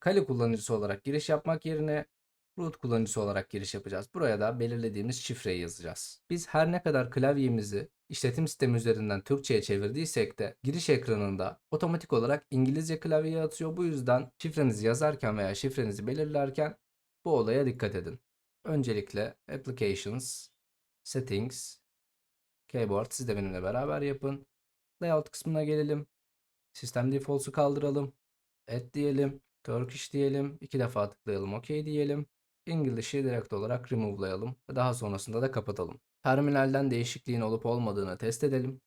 Kali kullanıcısı olarak giriş yapmak yerine root kullanıcısı olarak giriş yapacağız. Buraya da belirlediğimiz şifreyi yazacağız. Biz her ne kadar klavyemizi işletim sistemi üzerinden Türkçe'ye çevirdiysek de giriş ekranında otomatik olarak İngilizce klavyeye atıyor. Bu yüzden şifrenizi yazarken veya şifrenizi belirlerken bu olaya dikkat edin. Öncelikle Applications, Settings, Keyboard siz de benimle beraber yapın. Layout kısmına gelelim. Sistem default'u kaldıralım. Add diyelim. Turkish diyelim. iki defa tıklayalım. OK diyelim. English'i direkt olarak remove'layalım. Ve daha sonrasında da kapatalım. Terminalden değişikliğin olup olmadığını test edelim.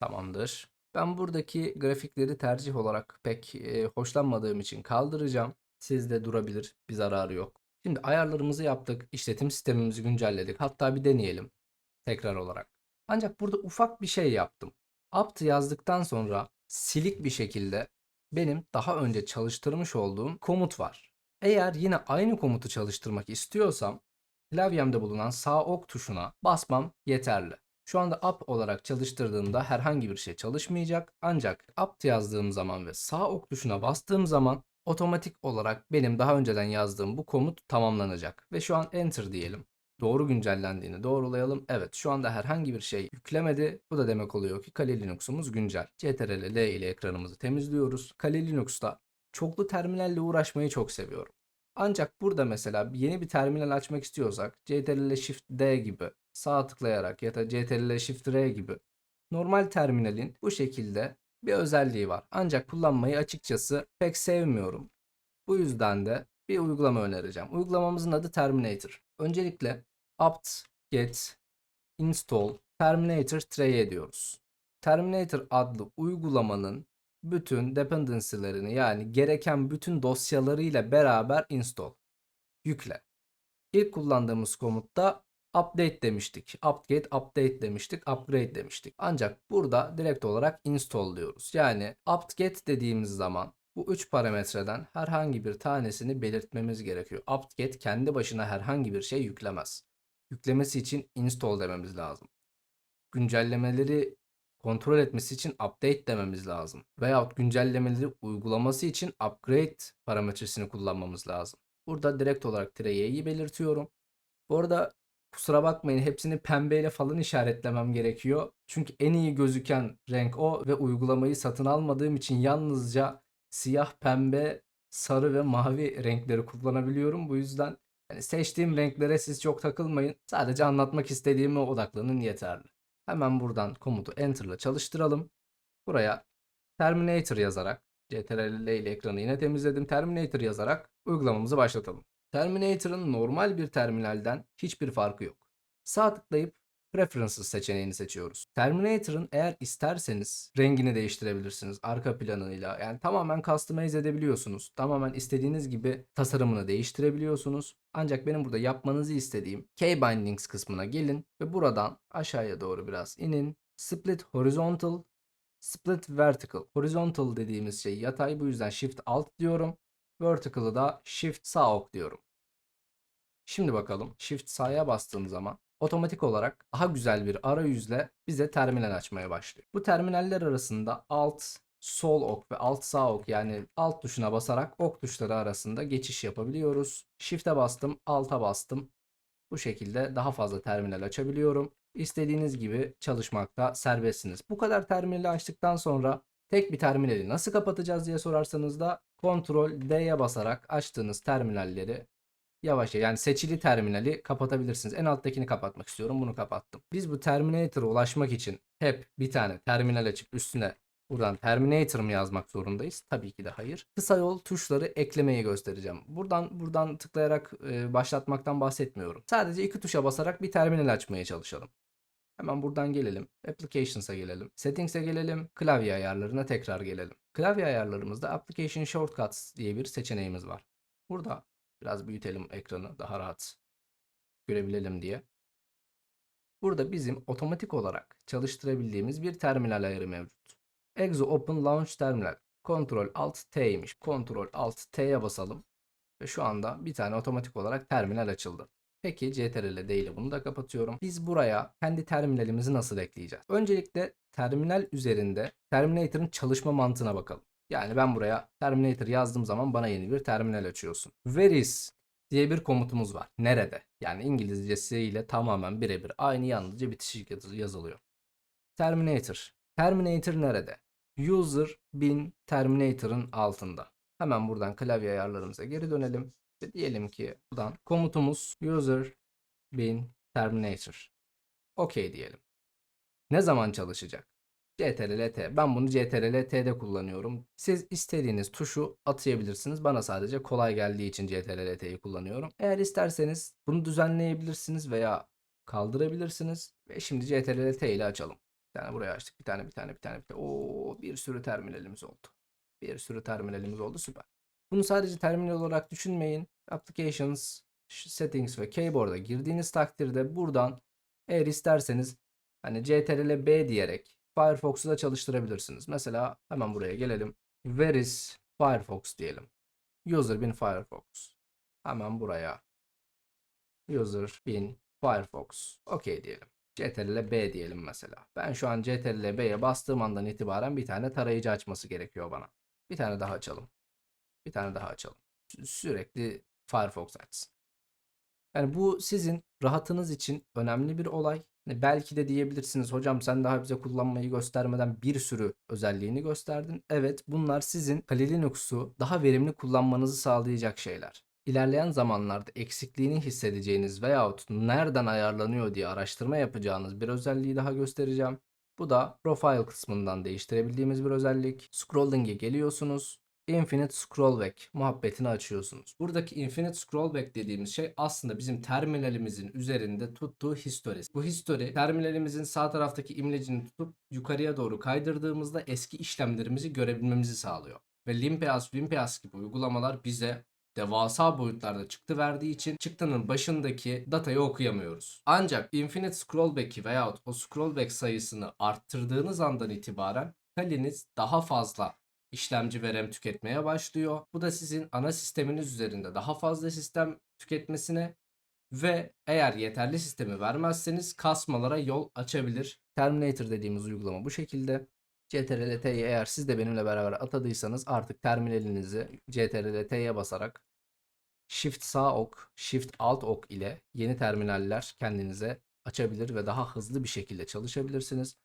Tamamdır. Ben buradaki grafikleri tercih olarak pek e, hoşlanmadığım için kaldıracağım. Sizde durabilir. Bir zararı yok. Şimdi ayarlarımızı yaptık. işletim sistemimizi güncelledik. Hatta bir deneyelim. Tekrar olarak. Ancak burada ufak bir şey yaptım. apt yazdıktan sonra silik bir şekilde benim daha önce çalıştırmış olduğum komut var. Eğer yine aynı komutu çalıştırmak istiyorsam klavyemde bulunan sağ ok tuşuna basmam yeterli. Şu anda up olarak çalıştırdığımda herhangi bir şey çalışmayacak. Ancak apt yazdığım zaman ve sağ ok tuşuna bastığım zaman otomatik olarak benim daha önceden yazdığım bu komut tamamlanacak. Ve şu an enter diyelim. Doğru güncellendiğini doğrulayalım. Evet şu anda herhangi bir şey yüklemedi. Bu da demek oluyor ki Kali Linux'umuz güncel. CTRL L ile ekranımızı temizliyoruz. Kali Linux'ta çoklu terminalle uğraşmayı çok seviyorum. Ancak burada mesela yeni bir terminal açmak istiyorsak CTRL Shift D gibi sağ tıklayarak ya da CTRL Shift R gibi normal terminalin bu şekilde bir özelliği var. Ancak kullanmayı açıkçası pek sevmiyorum. Bu yüzden de bir uygulama önereceğim. Uygulamamızın adı Terminator. Öncelikle apt get install terminator tray diyoruz. Terminator adlı uygulamanın bütün dependency'lerini yani gereken bütün dosyalarıyla beraber install. Yükle. İlk kullandığımız komutta update demiştik. Update, update demiştik. Upgrade demiştik. Ancak burada direkt olarak install diyoruz. Yani apt-get dediğimiz zaman bu üç parametreden herhangi bir tanesini belirtmemiz gerekiyor. apt-get kendi başına herhangi bir şey yüklemez. Yüklemesi için install dememiz lazım. Güncellemeleri kontrol etmesi için update dememiz lazım. Veyahut güncellemeleri uygulaması için upgrade parametresini kullanmamız lazım. Burada direkt olarak tireyi belirtiyorum. Bu arada kusura bakmayın hepsini pembeyle falan işaretlemem gerekiyor. Çünkü en iyi gözüken renk o ve uygulamayı satın almadığım için yalnızca siyah, pembe, sarı ve mavi renkleri kullanabiliyorum. Bu yüzden yani seçtiğim renklere siz çok takılmayın. Sadece anlatmak istediğime odaklanın yeterli. Hemen buradan komutu enter ile çalıştıralım. Buraya Terminator yazarak CTRL ile ekranı yine temizledim. Terminator yazarak uygulamamızı başlatalım. Terminator'ın normal bir terminalden hiçbir farkı yok. Sağ tıklayıp Preferences seçeneğini seçiyoruz. Terminator'ın eğer isterseniz rengini değiştirebilirsiniz arka planıyla. Yani tamamen customize edebiliyorsunuz. Tamamen istediğiniz gibi tasarımını değiştirebiliyorsunuz. Ancak benim burada yapmanızı istediğim K-Bindings kısmına gelin ve buradan aşağıya doğru biraz inin. Split Horizontal, Split Vertical. Horizontal dediğimiz şey yatay bu yüzden Shift Alt diyorum. Vertical'ı da Shift Sağ ok diyorum. Şimdi bakalım Shift Sağ'ya bastığım zaman otomatik olarak daha güzel bir arayüzle bize terminal açmaya başlıyor. Bu terminaller arasında alt sol ok ve alt sağ ok yani alt tuşuna basarak ok tuşları arasında geçiş yapabiliyoruz. Shift'e bastım, alt'a bastım. Bu şekilde daha fazla terminal açabiliyorum. İstediğiniz gibi çalışmakta serbestsiniz. Bu kadar terminali açtıktan sonra tek bir terminali nasıl kapatacağız diye sorarsanız da Ctrl D'ye basarak açtığınız terminalleri yavaş yani seçili terminali kapatabilirsiniz. En alttakini kapatmak istiyorum. Bunu kapattım. Biz bu Terminator'a ulaşmak için hep bir tane terminal açıp üstüne buradan Terminator mı yazmak zorundayız? Tabii ki de hayır. Kısa yol tuşları eklemeyi göstereceğim. Buradan buradan tıklayarak e, başlatmaktan bahsetmiyorum. Sadece iki tuşa basarak bir terminal açmaya çalışalım. Hemen buradan gelelim. Applications'a gelelim. Settings'e gelelim. Klavye ayarlarına tekrar gelelim. Klavye ayarlarımızda Application Shortcuts diye bir seçeneğimiz var. Burada Biraz büyütelim ekranı daha rahat görebilelim diye. Burada bizim otomatik olarak çalıştırabildiğimiz bir terminal ayarı mevcut. Exo Open Launch Terminal. Ctrl Alt T'ymiş. Ctrl Alt T'ye basalım. Ve şu anda bir tane otomatik olarak terminal açıldı. Peki CTRL D ile bunu da kapatıyorum. Biz buraya kendi terminalimizi nasıl ekleyeceğiz? Öncelikle terminal üzerinde Terminator'ın çalışma mantığına bakalım. Yani ben buraya Terminator yazdığım zaman bana yeni bir terminal açıyorsun. Where is diye bir komutumuz var. Nerede? Yani İngilizcesiyle tamamen birebir aynı yalnızca bitişik yazı- yazılıyor. Terminator. Terminator nerede? User bin Terminator'ın altında. Hemen buradan klavye ayarlarımıza geri dönelim. Ve diyelim ki buradan komutumuz user bin Terminator. OK diyelim. Ne zaman çalışacak? CTRL-T. Ben bunu CTRL-T'de kullanıyorum. Siz istediğiniz tuşu atayabilirsiniz. Bana sadece kolay geldiği için CTRL-T'yi kullanıyorum. Eğer isterseniz bunu düzenleyebilirsiniz veya kaldırabilirsiniz. Ve şimdi CTRL-T ile açalım. Bir tane buraya açtık. Bir tane, bir tane, bir tane. Bir tane. Oo, bir sürü terminalimiz oldu. Bir sürü terminalimiz oldu. Süper. Bunu sadece terminal olarak düşünmeyin. Applications, Settings ve Keyboard'a girdiğiniz takdirde buradan eğer isterseniz hani CTRL B diyerek Firefox'u da çalıştırabilirsiniz. Mesela hemen buraya gelelim. Where is Firefox diyelim. User bin Firefox. Hemen buraya. User bin Firefox. OK diyelim. CTRL B diyelim mesela. Ben şu an CTRL B'ye bastığım andan itibaren bir tane tarayıcı açması gerekiyor bana. Bir tane daha açalım. Bir tane daha açalım. Sü- Sürekli Firefox açsın. Yani bu sizin rahatınız için önemli bir olay. Hani belki de diyebilirsiniz hocam sen daha bize kullanmayı göstermeden bir sürü özelliğini gösterdin. Evet bunlar sizin Kali Linux'u daha verimli kullanmanızı sağlayacak şeyler. İlerleyen zamanlarda eksikliğini hissedeceğiniz veyahut nereden ayarlanıyor diye araştırma yapacağınız bir özelliği daha göstereceğim. Bu da profile kısmından değiştirebildiğimiz bir özellik. Scrolling'e geliyorsunuz. Infinite Scrollback muhabbetini açıyorsunuz. Buradaki Infinite Scrollback dediğimiz şey aslında bizim terminalimizin üzerinde tuttuğu history. Bu history terminalimizin sağ taraftaki imlecini tutup yukarıya doğru kaydırdığımızda eski işlemlerimizi görebilmemizi sağlıyor. Ve Limpeas, Wimpeas gibi uygulamalar bize devasa boyutlarda çıktı verdiği için çıktının başındaki datayı okuyamıyoruz. Ancak Infinite Scrollback'i veyahut o scrollback sayısını arttırdığınız andan itibaren kaliniz daha fazla işlemci ve RAM tüketmeye başlıyor. Bu da sizin ana sisteminiz üzerinde daha fazla sistem tüketmesine ve eğer yeterli sistemi vermezseniz kasmalara yol açabilir. Terminator dediğimiz uygulama bu şekilde. CTRL-T'yi eğer siz de benimle beraber atadıysanız artık terminalinizi CTRL-T'ye basarak Shift sağ ok, Shift alt ok ile yeni terminaller kendinize açabilir ve daha hızlı bir şekilde çalışabilirsiniz.